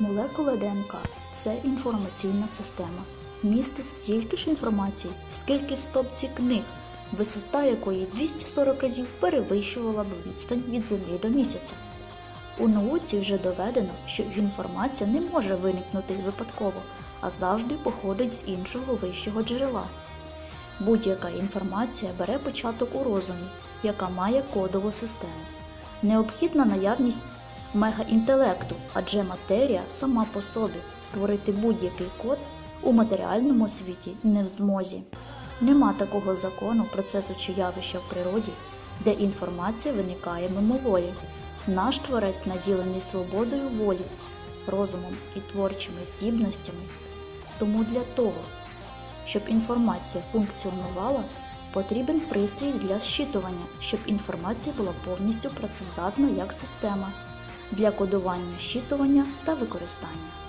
Молекула ДНК це інформаційна система. Містить стільки ж інформації, скільки в стопці книг, висота якої 240 разів перевищувала б відстань від Землі до місяця. У науці вже доведено, що інформація не може виникнути випадково, а завжди походить з іншого вищого джерела. Будь-яка інформація бере початок у розумі, яка має кодову систему. Необхідна наявність мегаінтелекту, адже матерія сама по собі створити будь-який код у матеріальному світі не в змозі. Нема такого закону, процесу чи явища в природі, де інформація виникає мимоволі. Наш творець наділений свободою волі, розумом і творчими здібностями. Тому для того, щоб інформація функціонувала, потрібен пристрій для зчитування, щоб інформація була повністю працездатна як система для кодування, щитування та використання.